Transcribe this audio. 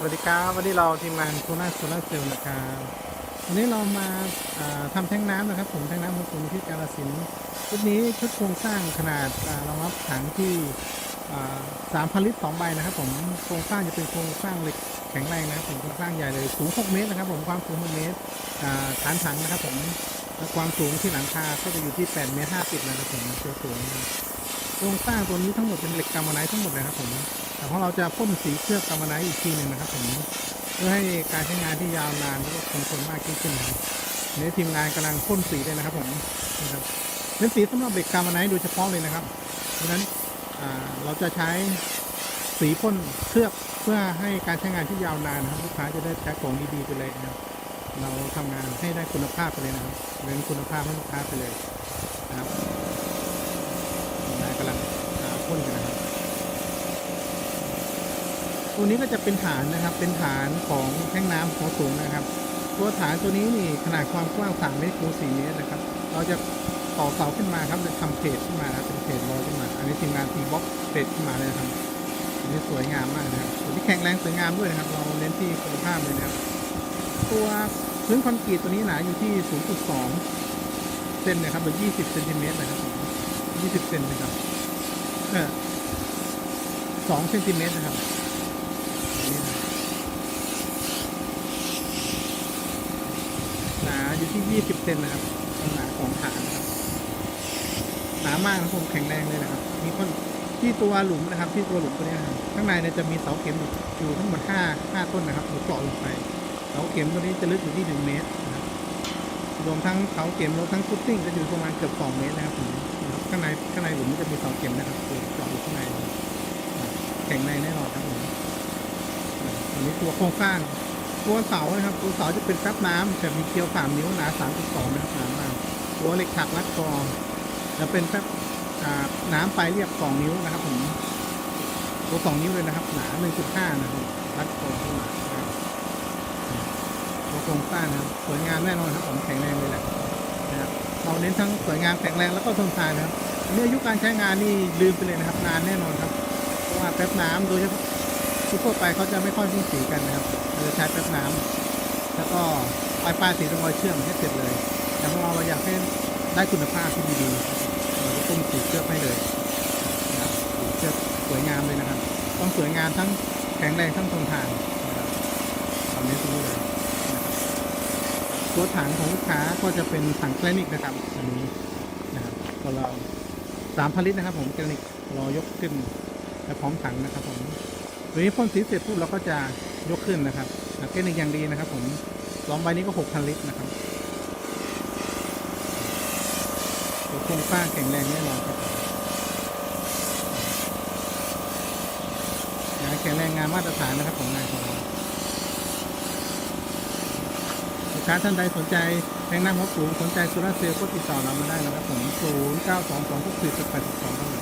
สวัสดีครับวันนี้เราทีมงานโคราโซลาร์เซลล์นะครับวันนี้เรามาอ่าทำแท้งน้ำนะครับผมแท้งน้ำของผมที่กาลสินชุดนี้ชุดโครงสร้างขนาดอ่ารองรับถังที่สามพันลิตรสองใบนะครับผมโครงสร้างจะเป็นโครงสร้างเหล็กแข็งแรงนะครับผมโครงสร้างใหญ่เลยสูง 6 เมตรนะครับผมความสูง6เมตรฐานถังนะครับผมและความสูงที่หลังคาก็จะอยู่ที่8เมตร50นะครับผมตัวสูงโครงสร้างตัวนี้ทั้งหมดเป็นเหล็กกำมไนท์ทั้งหมดเลยครับผม แต่ของเราจะพ่นสีเคลือบกำมไนท์อีกทีหนึ่งนะครับผมเพื่อให้การใช้งานที่ยาวนานแล้วก็คงทนมากยิ่งขึ้นนะครับในทีมงานกำลังพ่นสีเลยนะครับผมนะครับเป็นสีสำหรับเหล็กกำมไนท์โดยเฉพาะเลยนะครับเพราะฉะนั้นเราจะใช้สีพ่นเคลือบเพื่อให้การใช้งานที่ยาวนานนะครับลูกค้าจะได้ใช้ของดีๆไปเลยนะครับเราทำงานให้ได้คุณภาพไปเลยนะครับเน้นคุณภาพให้ลูกค้าไปเลยนะครับทีมงานกำลังพ่นกันนะครับ ตัวนี้ก็จะเป็นฐานนะครับ เป็นฐานของแท่งน้ำหัวสูงนะครับ ตัวฐานตัวนี้นี่ขนาดความกว้าง 3 เมตรคูณ4เมตรนะครับ เราจะต่อเสาขึ้นมาครับจะทำเพจขึ้นมาครับเป็นเพจลอยขึ้นมา อันนี้ทีมงานทีบ็อกเพจขึ้นมาเลยครับอันนี้สวยงามมากนะครับตัวนี้แข็งแรงสวยงามด้วยนะครับ เราเน้นที่คุณภาพเลยนะครับ ตัวพื้นคอนกรีตตัวนี้หนาอยู่ที่ 0.2 เซนนะครับหรือ 20 เซนติเมตรนะครับ20 เซนนะครับเออ2เซนติเมตรนะครับ หนาอ ยู่ที่20เซนนะครับความหนาของฐานนะครับหนามากนะครับผมแข็งแรงเลยนะครับ มีคนที่ตัวหลุมนะครับ ที่ตัวหลุมตัวนี้นะครับข้างในเนี่ยจะมีเสาเข็มอยู่ทั้งหมด5 5ต้นนะครับอยู่เจาะลงไป เสาเข็มตัวนี้จะลึกอยู่ที่1เมตรนะครับรวมทั้งเสาเข็มรวมทั้งฟุตติ้งจะอยู่ประมาณเกือบ2เมตรนะครับผมนะครับข้างในข้างในหลุมจะมีเสาเข็มนะครับเจาะอยู่ข้างในแข็งแรงแน่นอนครับผมอันนี้ตัวโครงสร้าง ตัวเสานะครับ ตัวเสาจะเป็นแป๊บน้ำจะมีเกลียวสามนิ้วหนาสามจุดสองนะครับหนามากตัวเหล็กถักรัดคอจะเป็นแป๊บน้ำปลายเรียบสองนิ้วนะครับผมตัวสองนิ้วเลยนะครับ หนาหนึ่งจุดห้านะครับรัดคอขึ้นมานะครับตัวโครงสร้างนะครับสวยงามแน่นอนครับผมแข็งแรงเลยแหละนะครับเราเน้นทั้งสวยงามแข็งแรงแล้วก็ทนทานนะครับอันนี้อายุการใช้งานนี่ลืมไปเลยนะครับนานแน่นอนครับเพราะว่าแป๊บน้ำโดยเฉพาะ ทั่วไปเขาจะไม่ค่อยพ่นสีกันนะครับเราจะใช้แป๊บน้ำแล้วก็ปลายปลายสีตรงรอยเชื่อมให้เสร็จเลยแต่ของเราเราอยากให้ได้คุณภาพที่ดีๆเราจะต้มสีเคลือบให้เลยนะครับสีเคลือบสวยงามเลยนะครับ ต้องสวยงามทั้งแข็งแรงทั้งทนทานนะครับตอนนี้ตรงนี้เลยนตัวถังของลูกค้าก็จะเป็นถังแกรนิกนะครับอันนี้นะครับก็เราสามพันลิตรนะครับ ผมแกรนิกรายกขึ้นและพร้อมถังนะครับผม ตัวนี้พ่นสีเสร็จปุ๊บเราก็จะยกขึ้นนะครับเทคนิคอย่างดีนะครับ ผมสองใบนี้ก็หกพันลิตรนะครับตัวโครงสร้างแข็งแรงแน่นอนครับงานแข็งแรงงานมาตรฐานนะครับของงานของเราลูกค้าท่านใดสนใจแรงน้ำหัวสูงสนใจโซลาร์เซลล์ก็ติดต่อเรามาได้นะครับผม 0 9 2 2 6 4 8 2 2